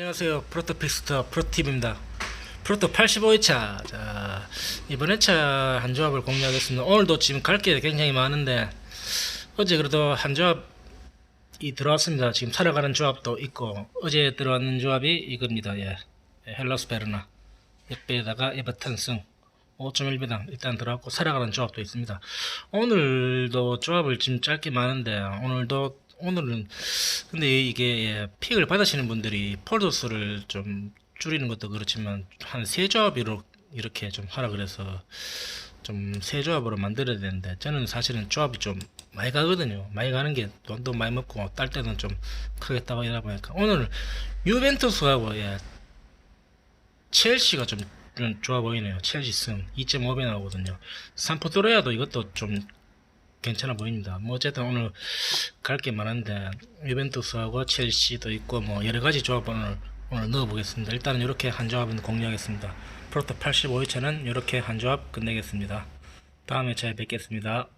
안녕하세요. 프로토피스터 프로팁입니다. 프로토 85회차. 자, 이번 회차 한 조합을 공유하겠습니다. 오늘도 지금 갈 게 굉장히 많은데, 어제 그래도 한 조합이 들어왔습니다. 지금 살아가는 조합도 있고, 어제 들어왔는 조합이 이겁니다. 예. 예, 헬라스 베르나. 옆에다가 에버턴 승. 5.1배당 일단 들어왔고 살아가는 조합도 있습니다. 오늘도 조합을 지금 짧게 많은데 오늘도 오늘은 근데 이게 예, 픽을 받으시는 분들이 폴더 수를 좀 줄이는 것도 그렇지만 한 세 조합으로 이렇게 좀 하라 그래서 좀 세 조합으로 만들어야 되는데 저는 사실은 조합이 좀 많이 가거든요. 많이 가는 게 돈도 많이 먹고 딸 때는 좀 크게 따고 이러다 보니까 오늘 유벤투스하고 예, 첼시가 좀, 좀 좋아 보이네요. 첼시 승 2.5배 나오거든요. 산포도레아도 이것도 좀 괜찮아 보입니다. 뭐 어쨌든 오늘 갈 게 많은데 유벤투스하고 첼시도 있고 뭐 여러 가지 조합을 오늘, 오늘 넣어 보겠습니다. 일단은 이렇게 한 조합은 공유하겠습니다. 프로토 85회차는 이렇게 한 조합 끝내겠습니다. 다음에 잘 뵙겠습니다.